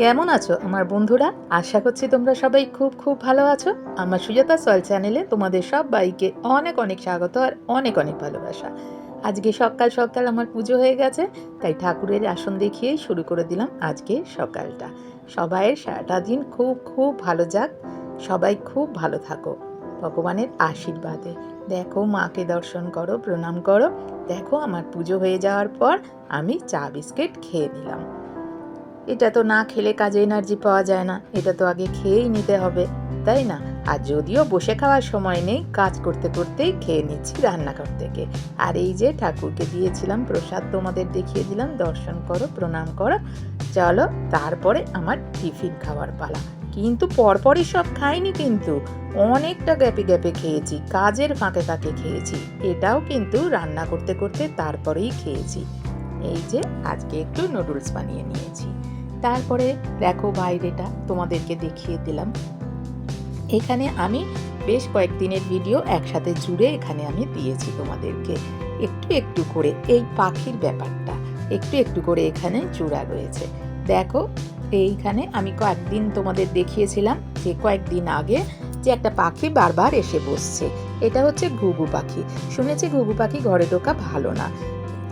কেমন আছো আমার বন্ধুরা? আশা করছি তোমরা সবাই খুব খুব ভালো আছো। আমার সুজাতা সয়েল চ্যানেলে তোমাদের সব বাইকে অনেক অনেক স্বাগত আর অনেক অনেক ভালোবাসা। আজকে সকাল সকাল আমার পুজো হয়ে গেছে, তাই ঠাকুরের আসন দেখিয়েই শুরু করে দিলাম আজকে সকালটা। সবাইয়ের সারাটা দিন খুব খুব ভালো যাক, সবাই খুব ভালো থাকো, ভগবানের আশীর্বাদে। দেখো মাকে দর্শন করো, প্রণাম করো। দেখো আমার পুজো হয়ে যাওয়ার পর আমি চা বিস্কিট খেয়ে নিলাম। এটা তো না খেলে কাজে এনার্জি পাওয়া যায় না। এটা তো আগে খেয়েই নিতে হবে, তাই না? আর যদিও বসে খাওয়ার সময় নেই, কাজ করতে করতেই খেয়ে নিচ্ছি রান্নাঘর থেকে। আর এই যে ঠাকুরকে দিয়েছিলাম প্রসাদ তোমাদের দেখিয়ে দিলাম, দর্শন করো, প্রণাম করো। চলো, তারপরে আমার টিফিন খাওয়ার পালা। কিন্তু পরপরই সব খাইনি কিন্তু। অনেকটা গ্যাপে গ্যাপে খেয়েছি, কাজের ফাঁকে ফাঁকে খেয়েছি। এটাও কিন্তু রান্না করতে করতে তারপরেই খেয়েছি। এই যে আজকে একটু নুডলস বানিয়ে নিয়েছি। তারপরে দেখো বাইরেটা, তোমাদেরকে দেখিয়ে দিলাম। এখানে আমি বেশ কয়েকদিনের ভিডিও একসাথে জুড়ে এখানে আমি দিয়েছি তোমাদেরকে। একটু একটু করে এই পাখির ব্যাপারটা, একটু একটু করে এখানে জুড়া রয়েছে। দেখো, এইখানে আমি কয়েকদিন তোমাদের দেখিয়েছিলাম যে কয়েকদিন আগে যে একটা পাখি বারবার এসে বসছে। এটা হচ্ছে ঘুঘু পাখি। শুনেছি ঘুঘু পাখি ঘরে ঢোকা ভালো না।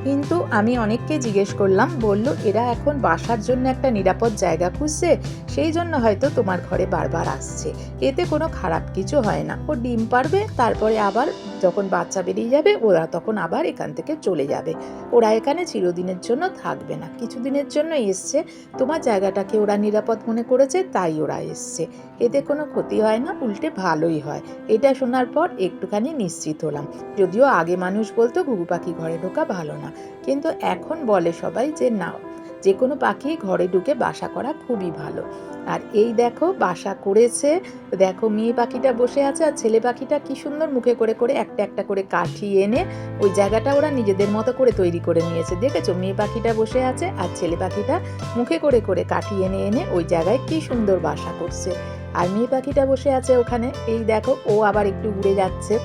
কিন্তু আমি অনেককে জিজ্ঞেস করলাম, বলল, এরা এখন বাসার জন্য একটা নিরাপদ জায়গা খুঁজছে, সেই জন্য হয়তো তোমার ঘরে বারবার আসছে। এতে কোনো খারাপ কিছু হয় না। ও ডিম পারবে, তারপরে আবার যখন বাচ্চা বেরিয়ে যাবে, ওরা তখন আবার এখান থেকে চলে যাবে। ওরা এখানে চিরদিনের জন্য থাকবে না। কিছুদিনের জন্য এসছে। তোমার জায়গাটাকে ওরা নিরাপদ মনে করেছে, তাই ওরা এসছে। এতে কোনো ক্ষতি হয় না, উল্টে ভালোই হয়। এটা শোনার পর একটুখানি নিশ্চিত হলাম। যদিও আগে মানুষ বলতো ঘুঘু পাখি ঘরে ঢোকা ভালো না। কিন্তু এখন বলে সবাই যে, না যে কোনো পাখি ঘরে ঢুকে বাসা করা খুবই ভালো। আর এই দেখো, বাসা করেছে। দেখো, মেয়ে পাখিটা বসে আছে আর ছেলে পাখিটা কি সুন্দর মুখে করে করে একটা একটা করে কাঠি এনে ওই জায়গাটা ওরা নিজেদের মতো করে তৈরি করে নিয়েছে। দেখেছ? মেয়ে পাখিটা বসে আছে আর ছেলে পাখিটা মুখে করে করে কাঠি এনে এনে ওই জায়গায় কি সুন্দর বাসা করছে। আর মেয়ে পাখিটা বসে আছে ওখানে। এই দেখো, ও আবার একটু উড়ে যাচ্ছে।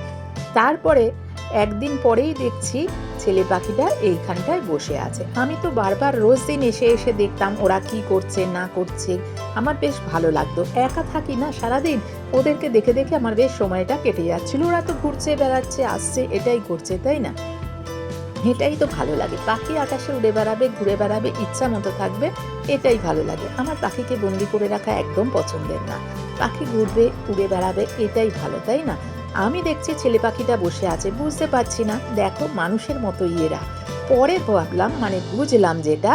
তারপরে একদিন পরেই দেখছি ছেলে পাখিটা এইখানটায় বসে আছে। আমি তো বারবার রোজ দিন এসে এসে দেখতাম ওরা কি করছে, না করছে। আমার বেশ ভালো লাগতো। একা থাকি না সারাদিন। ওদেরকে দেখে দেখে আমার বেশ সময়টা কেটে যাচ্ছিল। ওরা তো ঘুরছে, বেড়াচ্ছে, আসছে, এটাই করছে, তাই না? এটাই তো ভালো লাগে। পাখি আকাশে উড়ে বেড়াবে, ঘুরে বেড়াবে, ইচ্ছা মতো থাকবে, এটাই ভালো লাগে। আমার পাখিকে বন্দি করে রাখা একদম পছন্দের না। পাখি ঘুরবে, উড়ে বেড়াবে, এটাই ভালো, তাই না? আমি দেখছি ছেলে পাখিটা বসে আছে, বুঝতে পারছি না। দেখো, মানুষের মতো ইয়েরা। পরে ভাবলাম মানে বুঝলাম যেটা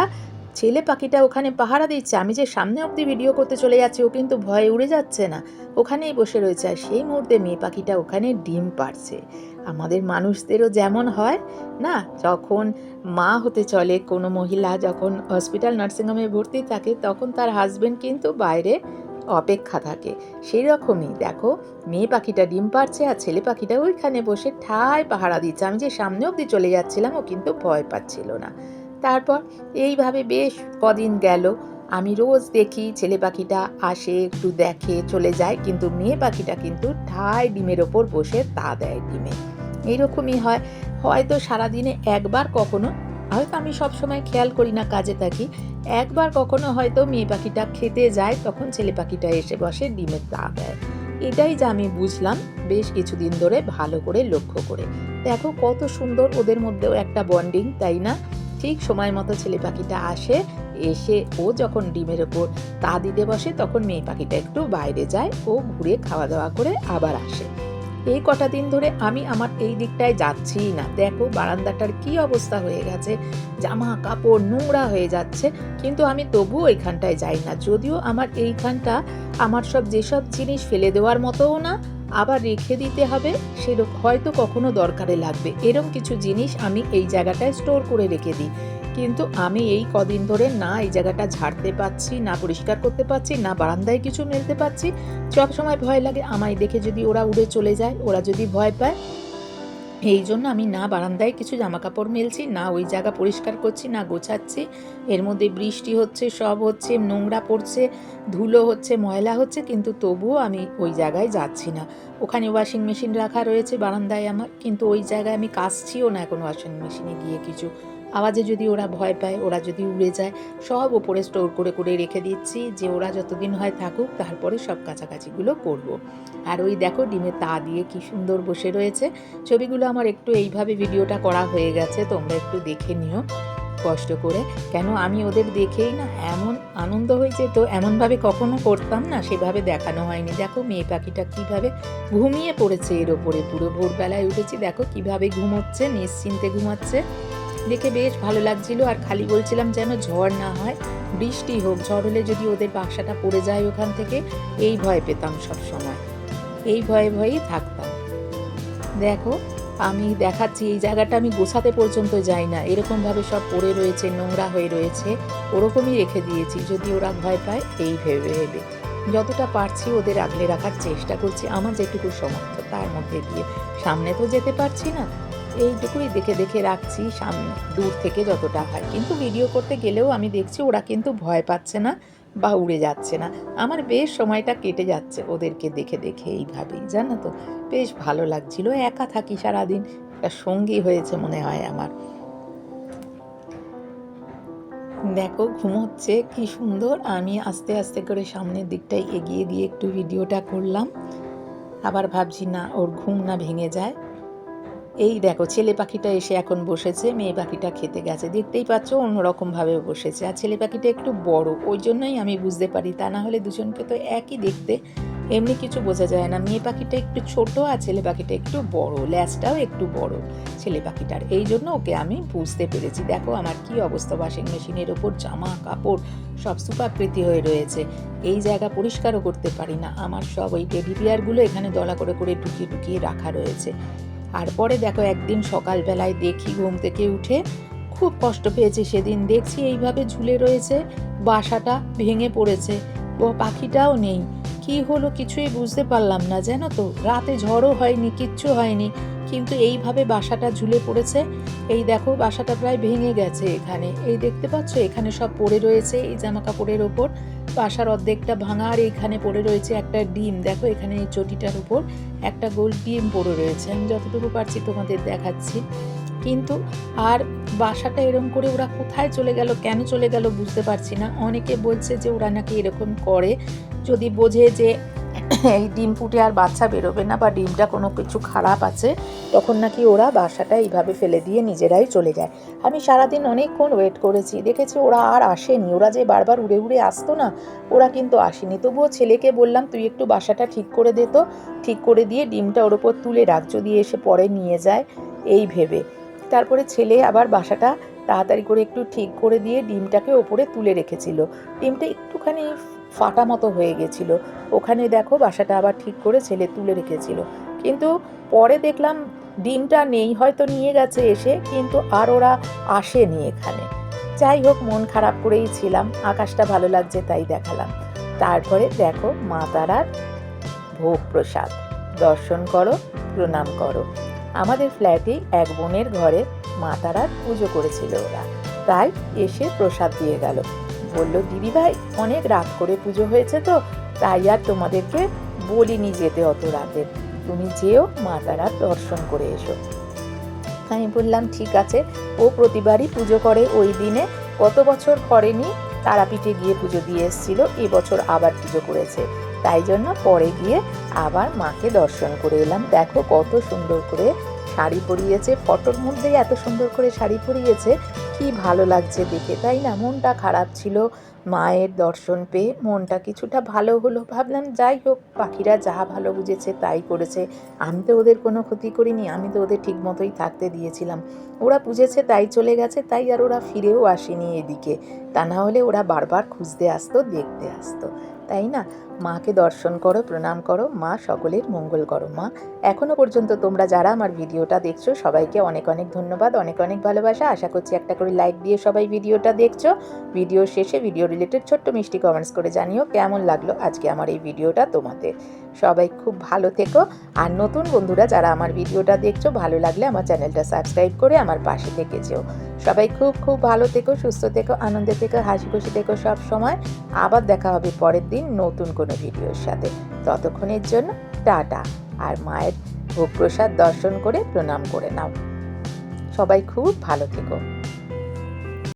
ছেলে পাখিটা ওখানে পাহারা দিচ্ছে। আমি যে সামনে অবধি ভিডিও করতে চলে যাচ্ছি, ও কিন্তু ভয়ে উড়ে যাচ্ছে না। ওখানেই বসে রয়েছে আর সেই মুহূর্তে মেয়ে পাখিটা ওখানে ডিম পারছে আমাদের মানুষদেরও যেমন হয়, না? যখন মা হতে চলে কোনো মহিলা, যখন হসপিটাল নার্সিংহোমে ভর্তি থাকে, তখন তার হাজব্যান্ড কিন্তু বাইরে অপেক্ষা থাকে। সেই রকমই দেখো, মেয়ে পাখিটা ডিম পারছে আর ছেলে পাখিটা ওইখানে বসে ঠায় পাহারা দিচ্ছে। আমি যে সামনে অবধি চলে যাচ্ছিলাম, ও কিন্তু ভয় পাচ্ছিল না। তারপর এইভাবে বেশ কদিন গেল। আমি রোজ দেখি ছেলে পাখিটা আসে, একটু দেখে চলে যায়, কিন্তু মেয়ে পাখিটা কিন্তু ঠায় ডিমের ওপর বসে তা দেয় ডিমে। এইরকমই হয়। হয়তো সারাদিনে একবার কখনো, হয়তো আমি সবসময় খেয়াল করি না কাজে থাকি একবার কখনো হয়তো মেয়ে পাখিটা খেতে যায়, তখন ছেলে পাখিটা এসে বসে ডিমের তা দেয়। এটাই যা আমি বুঝলাম বেশ কিছুদিন ধরে ভালো করে লক্ষ্য করে। দেখো কত সুন্দর ওদের মধ্যেও একটা বন্ডিং, তাই না? ঠিক সময় মতো ছেলে পাখিটা আসে, এসে ও যখন ডিমের ওপর তা দিতে বসে, তখন মেয়ে পাখিটা একটু বাইরে যায়, ও ঘুরে খাওয়া দাওয়া করে আবার আসে। এই কটা দিন ধরে আমি আমার এই দিকটায় যাচ্ছিই না। দেখো, বারান্দাটার কি অবস্থা হয়ে গেছে। জামা কাপড় নোংরা হয়ে যাচ্ছে, কিন্তু আমি তবুও এইখানটায় যাই না। যদিও আমার এইখানটা আমার সব যেসব জিনিস ফেলে দেওয়ার মতোও না, আবার রেখে দিতে হবে সেরকম হয়তো কখনো দরকারে লাগবে। এরম কিছু জিনিস আমি এই জায়গাটায় স্টোর করে রেখে দিই। কিন্তু আমি এই কদিন ধরে না এই জায়গাটা ঝাড়তে পাচ্ছি না পরিষ্কার করতে পারছি, না বারান্দায় কিছু মেলতে পারছি। সব সময় ভয় লাগে আমায় দেখে যদি ওরা উড়ে চলে যায়, ওরা যদি ভয় পায়। এই জন্য আমি না বারান্দায় কিছু জামা কাপড় মেলছি, না ওই জায়গা পরিষ্কার করছি, না গোছাচ্ছি। এর মধ্যে বৃষ্টি হচ্ছে, সব হচ্ছে, নোংরা পড়ছে, ধুলো হচ্ছে, ময়লা হচ্ছে, কিন্তু তবুও আমি ওই জায়গায় যাচ্ছি না। ওখানে ওয়াশিং মেশিন রাখা রয়েছে বারান্দায় আমার, কিন্তু ওই জায়গায় আমি কাচছিও না এখন ওয়াশিং মেশিনে গিয়ে কিছু। আওয়াজে যদি ওরা ভয় পায়, ওরা যদি উড়ে যায়, সব ওপরে স্টোর করে করে রেখে দিচ্ছি যে ওরা যতদিন হয় থাকুক, তারপরে সব কাছাকাছিগুলো করব। আর ওই দেখো ডিমে তা দিয়ে কি সুন্দর বসে রয়েছে। ছবিগুলো আমার একটু এইভাবে ভিডিওটা করা হয়ে গেছে, তোমরা একটু দেখে নিও। কষ্ট করে। কেন আমি ওদের দেখেই না, এমন আনন্দ হয়েছে তো, এমনভাবে কখনো করতাম না, সেভাবে দেখানো হয়নি। দেখো মেয়ে পাখিটা কীভাবে ঘুমিয়ে পড়েছে এর ওপরে। পুরো ভোরবেলায় উঠেছি, দেখো কীভাবে ঘুমোচ্ছে, নিশ্চিন্তে ঘুমাচ্ছে। দেখে বেশ ভালো লাগছিল আর খালি বলছিলাম যেন ঝড় না হয়, বৃষ্টি হোক, ঝড় হলে যদি ওদের বাসাটা পড়ে যায় ওখান থেকে, এই ভয় পেতাম সব সময়। এই ভয়ে ভয়েই থাকতাম। দেখো, আমি দেখাচ্ছি, এই জায়গাটা আমি গোছাতে পর্যন্ত যাই না। এরকমভাবে সব পড়ে রয়েছে, নোংরা হয়ে রয়েছে, ওরকমই রেখে দিয়েছি। যদি ওরা ভয় পায়, এই ভেবে ভেবে। যতটা পারছি ওদের আগলে রাখার চেষ্টা করছি, আমার যেটুকু সমর্থ, তার মধ্যে দিয়ে। সামনে তো যেতে পারছি না এইটুকুই দেখে দেখে রাখছি সামনে দূর থেকে যতটা হয়। কিন্তু ভিডিও করতে গেলেও আমি দেখছি ওরা কিন্তু ভয় পাচ্ছে না বা উড়ে যাচ্ছে না। আমার বেশ সময়টা কেটে যাচ্ছে ওদেরকে দেখে দেখে এইভাবেই, জানো তো? বেশ ভালো লাগছিল, একা থাকি সারাদিন। একটা সঙ্গী হয়েছে মনে হয় আমার। দেখো ঘুমোচ্ছে কি সুন্দর। আমি আস্তে আস্তে করে সামনের দিকটায় এগিয়ে দিয়ে একটু ভিডিওটা করলাম। আবার ভাবছি, না, ওর ঘুম না ভেঙে যায়। এই দেখো, ছেলে পাখিটা এসে এখন বসেছে, মেয়ে পাখিটা খেতে গেছে। দেখতেই পাচ্ছ অন্যরকমভাবে বসেছে। আর ছেলে পাখিটা একটু বড়, ওই জন্যই আমি বুঝতে পারি, তা না হলে দুজনকে তো একই দেখতে। এমনি কিছু বোঝা যায় না। মেয়ে পাখিটা একটু ছোট আর ছেলে পাখিটা একটু বড় ল্যাসটাও একটু বড় ছেলে পাখিটার। এই জন্য ওকে আমি বুঝতে পেরেছি। দেখো আমার কি অবস্থা ওয়াশিং মেশিনের ওপর জামা, কাপড় সব সুপাকৃতি হয়ে রয়েছে। এই জায়গা পরিষ্কারও করতে পারি না। আমার সব ওই টেডি বিয়ারগুলো এখানে দলা করে করে ঢুকিয়ে ঢুকিয়ে রাখা রয়েছে। আর পরে দেখো একদিন সকালবেলায় দেখি ঘুম থেকে উঠে খুব কষ্ট পেয়েছে সেদিন। দেখছি এইভাবে ঝুলে রয়েছে, বাসাটা ভেঙে পড়েছে। ও পাখিটাও নেই। কি হলো কিছুই বুঝতে পারলাম না, জানো তো? রাতে ঝড়ও হয়নি, কিচ্ছু হয়নি। কিন্তু এইভাবে বাসাটা ঝুলে পড়েছে। এই দেখো, বাসাটা প্রায় ভেঙে গেছে এখানে। এই দেখতে পাচ্ছ, এখানে সব পড়ে রয়েছে, এই জামা কাপড়ের ওপর। বাসার অর্ধেকটা ভাঙা আর এইখানে পড়ে রয়েছে একটা ডিম। দেখো, এখানে এই চটিটার উপর একটা গোল ডিম পড়ে রয়েছে। আমি যতটুকু পারছি তোমাদের দেখাচ্ছি। কিন্তু আর বাসাটা এরকম করে ওরা কোথায় চলে গেল, কেন চলে গেল বুঝতে পারছি না। অনেকে বলছে যে ওরা নাকি এরকম করে। যদি বোঝে যে এই ডিম ফুটে আর বাচ্চা বেরোবে না বা ডিমটা কোনো কিছু খারাপ আছে, তখন নাকি ওরা বাসাটা এইভাবে ফেলে দিয়ে নিজেরাই চলে যায়। আমি সারাদিন অনেকক্ষণ ওয়েট করেছি, দেখেছি ওরা আর আসেনি। ওরা যে বারবার উড়ে উড়ে আসতো না, ওরা কিন্তু আসেনি। তবুও ছেলেকে বললাম, তুই একটু বাসাটা ঠিক করে দে তো। ঠিক করে দিয়ে ডিমটা ওর ওপর তুলে রাখ, যদি এসে পরে নিয়ে যায়। এই ভেবে। তারপরে ছেলে আবার বাসাটা তাড়াতাড়ি করে একটু ঠিক করে দিয়ে ডিমটাকে ওপরে তুলে রেখেছিল। ডিমটা একটুখানি ফাটা মতো হয়ে গেছিল। ওখানে দেখো বাসাটা আবার ঠিক করে ছেলে তুলে রেখেছিল। কিন্তু পরে দেখলাম ডিমটা নেই, হয়তো নিয়ে গেছে এসে, কিন্তু আর ওরা আসেনি এখানে। যাই হোক, মন খারাপ করেই ছিলাম, আকাশটা ভালো লাগছে তাই দেখালাম। তারপরে দেখো মা তারার ভোগ প্রসাদ। দর্শন করো, প্রণাম করো। আমাদের ফ্ল্যাটে এক বোনের ঘরে মা তারার পুজো করেছিল ওরা। তাই এসে প্রসাদ দিয়ে গেল। বলল, দিদি ভাই, অনেক রাত করে পুজো হয়েছে তো, তাই আর তোমাদেরকে বলিনি যেতে অত রাতে। তুমি যেও মা তারার দর্শন করে এসো। আমি বললাম, ঠিক আছে, ও প্রতিবারই পুজো করে ওই দিনে। কত বছর করেনি, তারাপীঠে গিয়ে পুজো দিয়ে এসেছিল এবছর আবার পুজো করেছে। তাই জন্য পরে গিয়ে আবার মাকে দর্শন করে এলাম। দেখো কত সুন্দর করে শাড়ি পরিয়েছে, ফটোর মধ্যেই এত সুন্দর করে শাড়ি পরিয়েছে কি ভালো লাগছে দেখে, তাই না? মনটা খারাপ ছিল মায়ের দর্শন পেয়ে, মনটা কিছুটা ভালো হলো। ভাবলাম, যাই হোক, পাখিরা যা ভালো বুঝেছে তাই করেছে। আমি তো ওদের কোনো ক্ষতি করিনি, আমি তো ওদের ঠিক মতোই থাকতে দিয়েছিলাম। ওরা বুঝেছে তাই চলে গেছে, তাই আর ওরা ফিরেও আসেনি এদিকে। তা না হলে ওরা বারবার খুঁজতে আসতো, দেখতে আসতো। তাই না? মাকে দর্শন করো, প্রণাম করো, মা সকলের মঙ্গল করো। মা এখনও পর্যন্ত তোমরা যারা আমার ভিডিওটা দেখছ, সবাইকে অনেক অনেক ধন্যবাদ, অনেক অনেক ভালোবাসা। আশা করছি একটা করে লাইক দিয়ে সবাই ভিডিওটা দেখছ। ভিডিও শেষে ভিডিও রিলেটেড ছোট্ট মিষ্টি কমেন্টস করে জানিও কেমন লাগল আজকে আমার এই ভিডিওটা তোমাদের। সবাই খুব ভালো থেকো। আর নতুন বন্ধুরা যারা আমার ভিডিওটা দেখছ, ভালো লাগলে আমার চ্যানেলটা সাবস্ক্রাইব করে আমার পাশে থেকে যেও। সবাই খুব খুব ভালো থেকো, সুস্থ থেকো, আনন্দে থেকো, হাসি খুশি থেকো সব সময়। আবার দেখা হবে পরের দিন। নতুন কোনো ভিডিওর সাথে। ততক্ষণের জন্য টাটা আর মায়ের ভোগ প্রসাদ দর্শন করে প্রণাম করে নাও। সবাই খুব ভালো থেকো।